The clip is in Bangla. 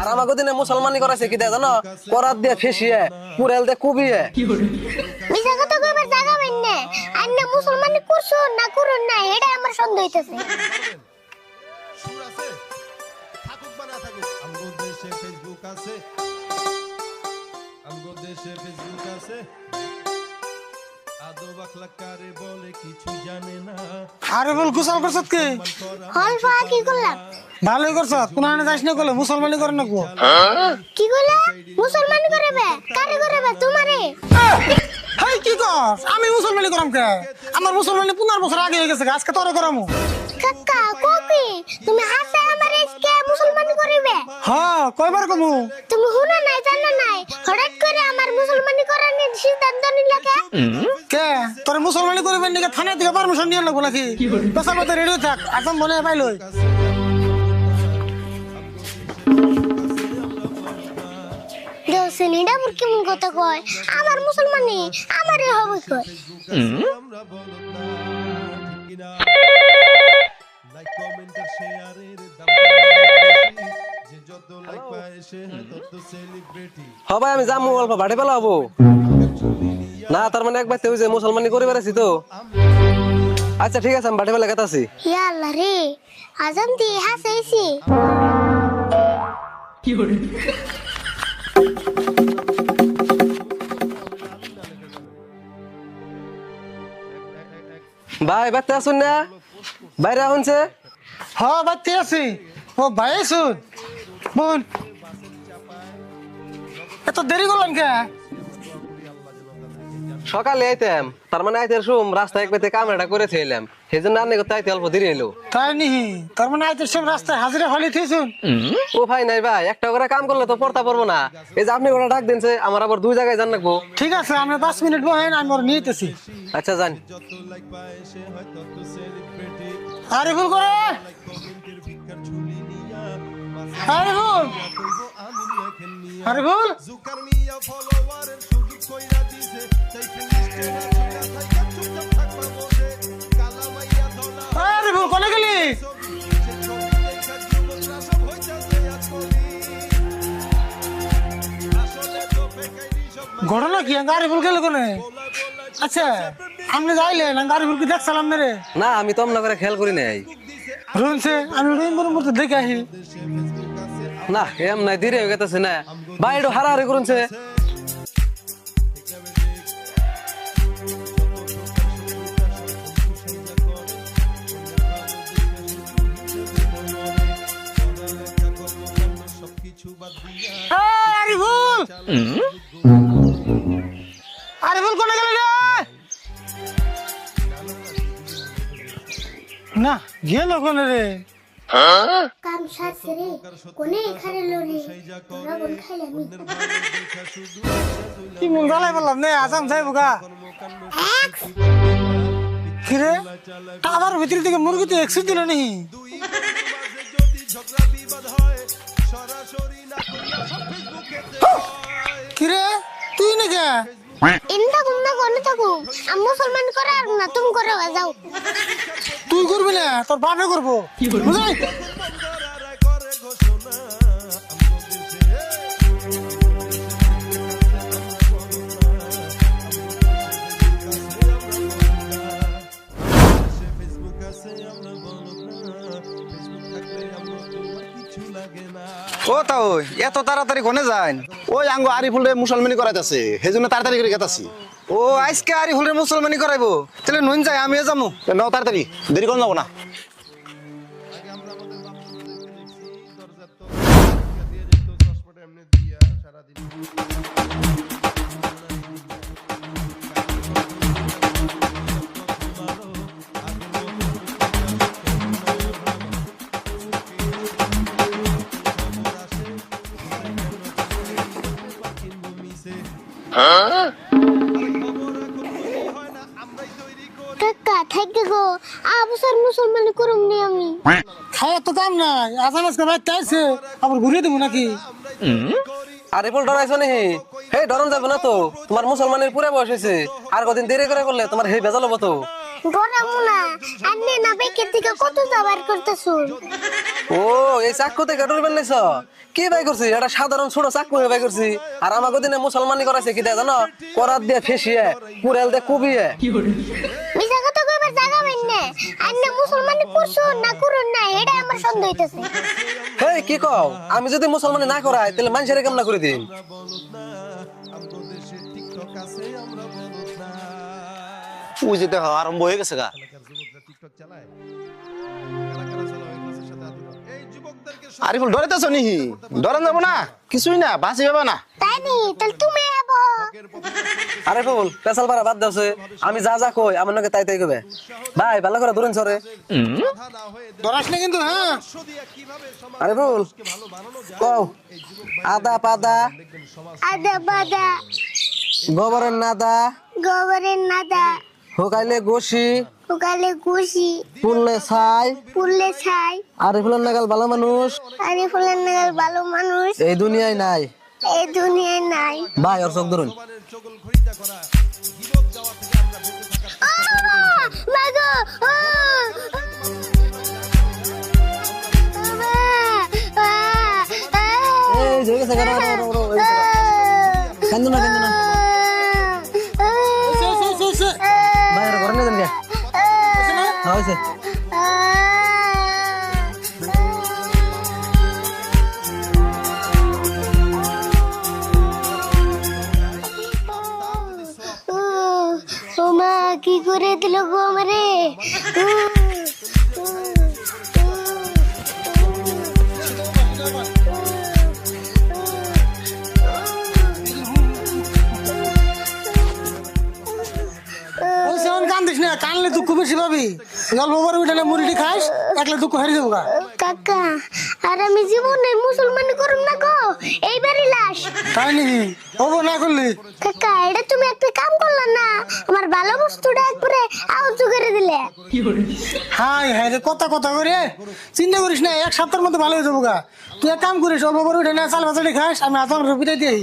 আর আমাকে দিনে মুসলমানি করাইছে কি দেয় জানো? করাত দিয়ে ফেসিয়ে পুরেল দিয়ে কুবিয়ে। মিছা কথা কইবার জায়গা পাইন না? আন্না মুসলমানি করছ না করুন না এটা আমার সন্দেহ হইতেছে। সুর আছে? থাকুক বা না থাকুক আমগো দেশে ফেসবুক আছে। আমগো দেশে ফেসবুক আছে। আরে বল গোসল করছত কি? হল ফা কি করলাম। ভালোই করছত কোন আনে যাস না কলে মুসলমানি করে নাকবো কি কইলা মুসলমানি করবে কারে করবে তোমারে। হাই কি কর আমি মুসলমানি করাম কে? আমার মুসলমানি পনেরো বছর আগে হয়ে গেছে আজকে তোরে করামু। কাকা কোকি তুমি হাসে আমার এসকে মুসলমানি করবে? হ্যাঁ কয়বার কমু? তুমি হুনা নাই জানো নাই? হঠাৎ করে আমার মুসলমানি করার সিদ্ধান্ত নিলাকে কে? তোরে মুসলমানি করবেন নাকি থানা থেকে পারমিশন নিয়ে লাগবো নাকি? পেশা মতো রেডি থাক একদম মনে পাইলই দেখছেন এটা আবার কেমন কথা কয়? আমার মুসলমানি আমারই হবে কয়? লাইক কমেন্ট আর শেয়ারের দাম যে যত লাইক পায় সে তত সেলিব্রিটি সবাই আমি যাম অল্প ভাড়ে পেলাবো। না তার মানে একবার তুই যে মুসলমানি করে বেড়াছি তো। আচ্ছা ঠিক আছে আমি ভাড়ে পেলা গেতাছি। ইয়া আল্লাহ রে আজান দিয়ে হাসাইছি ভাই বাড়তে আসুন না। বাইরে আহুনছে হ্যাঁ বাচ্চা আছি। ও ভাই শুন বোন এত দেরি করলাম কে? সকালে আইতাম তার মানে আইতে শুম রাস্তায় এক পেতে কামড়াটা করে ছিলাম সেই জন্য আনে করতে আইতে অল্প দেরি এলো তাই নি? তার মানে আইতে সব রাস্তায় হাজিরা হলি থিয়েছুন ও ভাই নাই ভাই একটা করে কাম করলে তো পড়তা পারব না। এই যে আপনি ওরা ডাক দিনছে আমার আবার দুই জায়গায় জান রাখব ঠিক আছে আমরা পাঁচ মিনিট বহেন আমি ওর নিতেছি আচ্ছা জান আরে ভুল করে। আরে ভুল। কইবো আমি লেখেন নিয়া আরে জুকার মিয়া ফলোয়ারের সুযোগ কইরা দিছে। তাই ফিনিশে না ছুঁয়া থাইকা চুপচাপ থাকবা বসে। কালা মাইয়া ধলা আরে কোনে গেলি? ঘটনা কি? গাড়ি ভুল গেল কোনে? আচ্ছা আপনি যাইলেন গাড়ি ভুল কি দেখছিলাম না রে? না আমি তো আপনার করে খেয়াল করি নাই। রুনছে আমি রুইন বরুম করতে দেখে আহি না এম নাই দেরি হয়ে গেছে না। ভাই একটু হারাহারি এই, আরে ভুল কোনে না গেল কোনে রে? কাম সারছে রে কোনে এখানে লরি তোরা কোন খাইলামি কি মন গালাই বললাম? নে আসাম যাইব গা কিরে? টাকার ভিতর থেকে মুরগি তো একশো দিল নি বিবাদ না তুই নাকি? ইন্দা গুমনা কোনে থাকু। আমি মুসলমান করে আর না তুমি করে যাও তুই না তোর বাপে করব। বুঝলি বন্দরারা করে ঘোষণা আমগো দেশে ফেসবুক আছে আমরা বলব না ফেসবুক থাকলে আমরা তোমার কিছু লাগে না ও তা ওই এত তাড়াতাড়ি কোনে যান ওই আঙ্গ আরিফুলে মুসলমানি করাইতেছে সেই জন্য তাড়াতাড়ি করে গেতাছি। ও আজকে আরি হুলের মুসলমানি করাইবো। তাহলে নুন যাই আমিও যাব নাও তাড়াতাড়ি। দেরি করে যাব না আগে কাকা থাকতে গো আবসর মুসলমান করুম নি আমি। খাওয়ার তো দাম নাই আসাম আজকে ভাই তাইছে আবার ঘুরিয়ে দেবো নাকি? আরে ফুল ডরাইছো নি? হে ডরন যাবে না তো তোমার মুসলমানের পুরে বয়স হয়েছে আর কদিন দেরি করে করলে তোমার হে বেজাল হব তো। ডরামু না আন্নে না বেকের থেকে কত যাবার করতেছুন ও এই চাকু থেকে ডরবেন কি ভাই করছি? এটা সাধারণ ছোট চাকু হয়ে ভাই করছি। আর আমাকে দিনে মুসলমানি করাইছে কি দেয় জানো? করাত দিয়ে ফেসিয়ে কুড়াল দিয়ে কুবিয়ে মিশা কথা কইবার জায়গা না মুসলমানি করছ না করো না এটা আমার সন্দেহ হইতেছে। হেই কি কও? আমি যদি মুসলমানে না করাই তাহলে মানুষের কেমন করে দিন ওই যে আরম্ভ হয়ে গেছে গা। আরিফুল ডরাইতেছ নিহি ডরান যাব না? কিছুই না বাঁচি পাবা না। তাই নি? তাহলে তুমি আবো আরে বল পেশাল পারা বাদ দাওছে আমি যা যা কই আমার নাকি তাই তাই কবে ভাই ভালো করে দূরেন সরে। বাধা না ধরাস না কিন্তু হ্যাঁ? আরে বল ভালো বানানো যায় কও আদা পাদা আদা পাদা। গোবরের নাদা। গোবরের নাদা। হোকাইলে গোসি উকালে গুছি পুললে ছাই পুললে ছাই আরে ফুলের নাগাল ভালো মানুষ আরে ফুলের নাগাল ভালো মানুষ এই দুনিয়ায় নাই এই দুনিয়ায় নাই ভাই চোখ ধরুন করা গিবত মা কি করে দিল গো আমারে? না কানলে দুঃখ বেশি পাবি। অল্প বড় উঠানে মুড়িটি খাস একলে দুঃখ হারিয়ে যাব কাকা আর আমি জীবনে মুসলমানি করুম না গো এইবারই লাশ তাই নাকি? হব না করলি? কাকা এটা তুমি একটা কাম করলা না আমার ভালো বস্তুটা একবারে আউট করে দিলে। হাই হাই রে কথা কথা করে চিন্তা করিস না এক সপ্তাহের মধ্যে ভালো হয়ে যাব গা। তুই এক কাম করিস অল্প বড় উঠে না চাল ভাজালি খাস আমি আসাম রুপিটাই দিই